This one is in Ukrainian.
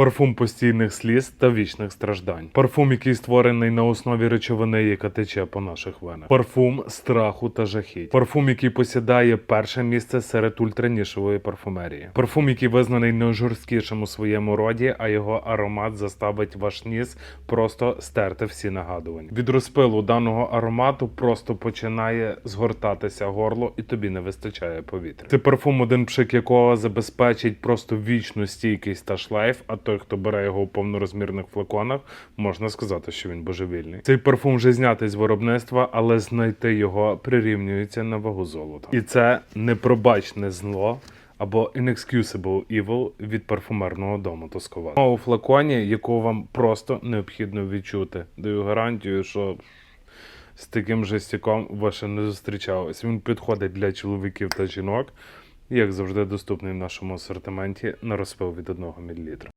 Парфум постійних сліз та вічних страждань. Парфум, який створений на основі речовини, яка тече по наших венах. Парфум страху та жахіть. Парфум, який посідає перше місце серед ультранішевої парфумерії. Парфум, який визнаний найжорсткішим у своєму роді, а його аромат заставить ваш ніс просто стерти всі нагадування. Від розпилу даного аромату просто починає згортатися горло, і тобі не вистачає повітря. Це парфум, один пшик якого забезпечить просто вічну стійкість та шлейф. А той, хто бере його у повнорозмірних флаконах, можна сказати, що він божевільний. Цей парфум вже знятий з виробництва, але знайти його прирівнюється на вагу золота. І це непробачне зло. Або Inexcusable Evil від парфумерного дому Тоскова. У флаконі, яку вам просто необхідно відчути. Даю гарантію, що з таким же стіком ви ще не зустрічались. Він підходить для чоловіків та жінок, як завжди, доступний в нашому асортименті на розпил від 1 мл.